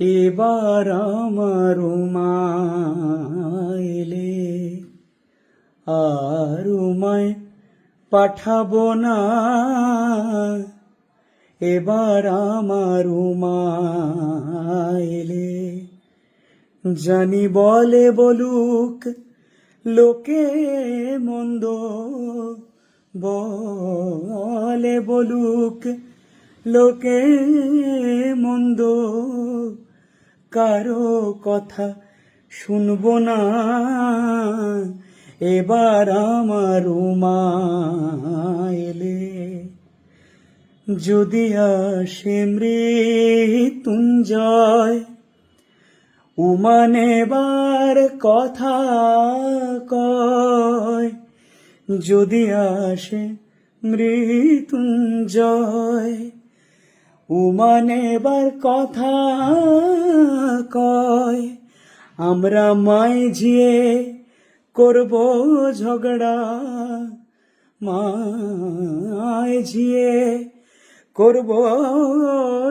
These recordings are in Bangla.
এবার আমার মা এলে আর উমায় পাঠাবো না। এবার আমার মা এলে জানি বলে বলুক, লোকে মন্দ বলে বলুক, লোকে মন্দ কারও কথা শুনব না। এবার আমার মা এলে। যদি আসে মৃত্যুঞ্জয় উমানেবার কথা কয়। যদি আসে মৃত্যুঞ্জয় উমানেবার কথা কয় আমরা মায় ঝিয়ে করব ঝগড়া। মায় ঝিয়ে করব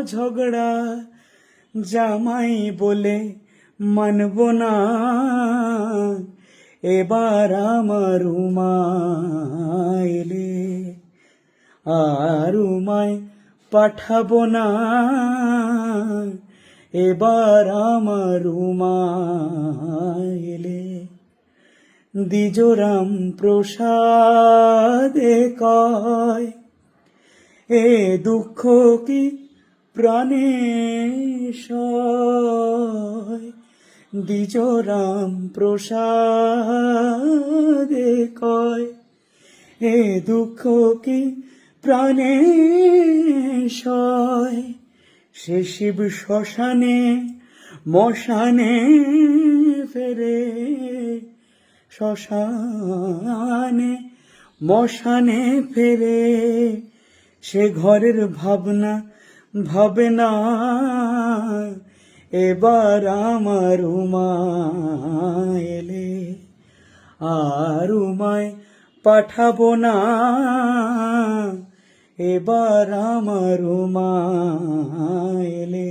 ঝগড়া, জামাই বলে মানব না। এবার আমার উমাইলে আর উমায় পাঠাবো না। এবার আমার উমাইলে দ্বিজরাম প্রসাদে কয়, এ দুঃখ কি প্রাণে সয়? দ্বিজরাম প্রসাদে কয়, এ দুঃখ কি প্রাণে সয়? সে শিব শ্মশানে, মশানে ফেরে। শ্মশানে, মশানে ফেরে। সে ঘরের ভাবনা ভাবে না। এবার আমার উমা এলে, আর উমায় পাঠাবো না। এবার আমার উমা এলে